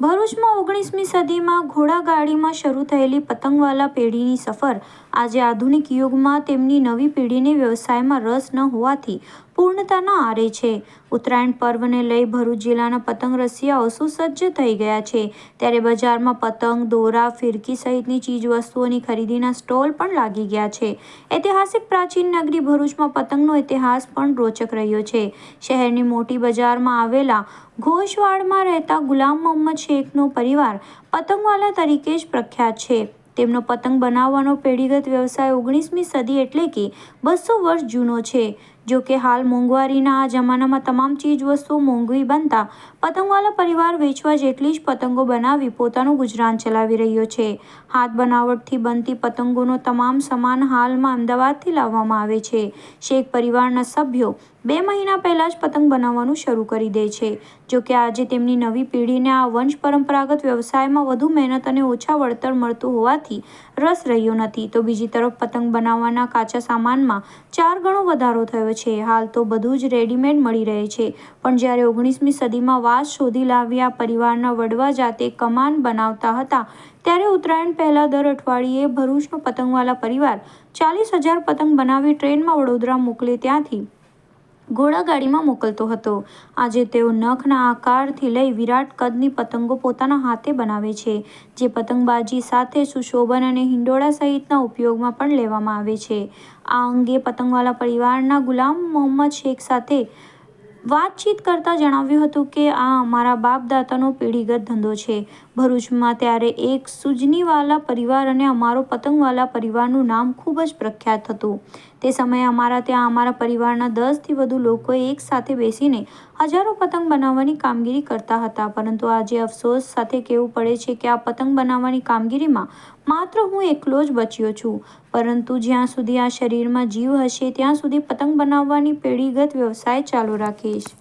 ભરૂચમાં ઓગણીસમી સદીમાં ઘોડાગાડીમાં શરૂ થયેલી પતંગવાલા પેઢીની સફર. આજે આધુનિક યુગમાં તેમની નવી પેઢીને વ્યવસાયમાં રસ ન હોવાથી પૂર્ણતાના આરે છે. ઉત્તરાયણ પર્વને લઈ ભરૂચ જિલ્લાના પતંગ રસિયાઓ સુસજ્જ થઈ ગયા છે. ત્યારે બજારમાં પતંગ, દોરા, ફિરકી સહિતની ચીજવસ્તુઓની ખરીદીના સ્ટોલ પણ લાગી ગયા છે. ઐતિહાસિક પ્રાચીન નગરી ભરૂચમાં પતંગનો ઇતિહાસ પણ રોચક રહ્યો છે. શહેરની મોટી બજારમાં આવેલા ઘોષવાડમાં રહેતા ગુલામ મોહમ્મદ શેખનો પરિવાર પતંગવાલા તરીકે જ પ્રખ્યાત છે. તેમનો પતંગ બનાવવાનો પેઢીગત વ્યવસાય ઓગણીસમી સદી એટલે કે બસો વર્ષ જૂનો છે. જો કે હાલ મોંઘવારીના આ જમાનામાં તમામ ચીજ વસ્તુઓ મોંઘી બનતા પતંગવાલા પરિવાર વેચવા જેટલી જ પતંગો બનાવી પોતાનું ગુજરાન ચલાવી રહ્યો છે. હાથ બનાવટથી બનતી પતંગોનો તમામ સામાન હાલમાં અમદાવાદથી લાવવામાં આવે છે. શેખ પરિવારના સભ્યો બે મહિના પહેલાં જ પતંગ બનાવવાનું શરૂ કરી દે છે. જો કે આજે તેમની નવી પેઢીને આ વંશ પરંપરાગત વ્યવસાયમાં વધુ મહેનત અને ઓછા વળતર મળતું હોવાથી રસ રહ્યો નથી. તો બીજી તરફ પતંગ બનાવવાના કાચા સામાનમાં ચાર ગણો વધારો થયો છે. હાલ તો બધું જ રેડીમેડ મળી રહે છે. પણ જ્યારે ઓગણીસમી સદીમાં વાસ શોધી લાવ્યા પરિવારના વડવા જાતે કમાન બનાવતા હતા, ત્યારે ઉત્તરાયણ પહેલાં દર અઠવાડિયે ભરૂચનો પતંગવાલા પરિવાર ચાલીસ હજાર પતંગ બનાવી ટ્રેનમાં વડોદરા મોકલે ત્યાંથી ઘોડાગાડીમાં મોકલતો હતો. આજે તેઓ નખના આકારથી લઈ વિરાટ કદની પતંગો પોતાના હાથે બનાવે છે, જે પતંગબાજી સાથે સુશોભન અને હિંડોળા સહિતના ઉપયોગમાં પણ લેવામાં આવે છે. આ અંગે પતંગવાલા પરિવારના ગુલામ મોહમ્મદ શેખ સાથે વાતચીત કરતા જણાવ્યું હતું કે આ અમારા બાપદાતાનો પેઢીગત ધંધો છે. ભરૂચમાં ત્યારે એક સુજનીવાલા પરિવાર અને અમારો પતંગવાલા પરિવારનું નામ ખૂબ જ પ્રખ્યાત હતું. તે સમયે અમારા ત્યાં અમારા પરિવારના દસથી વધુ લોકો એકસાથે બેસીને હજારો પતંગ બનાવવાની કામગીરી કરતા હતા, પરંતુ આજે અફસોસ સાથે કહેવું પડે છે કે આ પતંગ બનાવવાની કામગીરીમાં માત્ર હું એકલો જ બચ્યો છું. પરંતુ જ્યાં સુધી આ શરીરમાં જીવ હશે, ત્યાં સુધી પતંગ બનાવવાની પેઢીગત વ્યવસાય ચાલુ રાખીશ.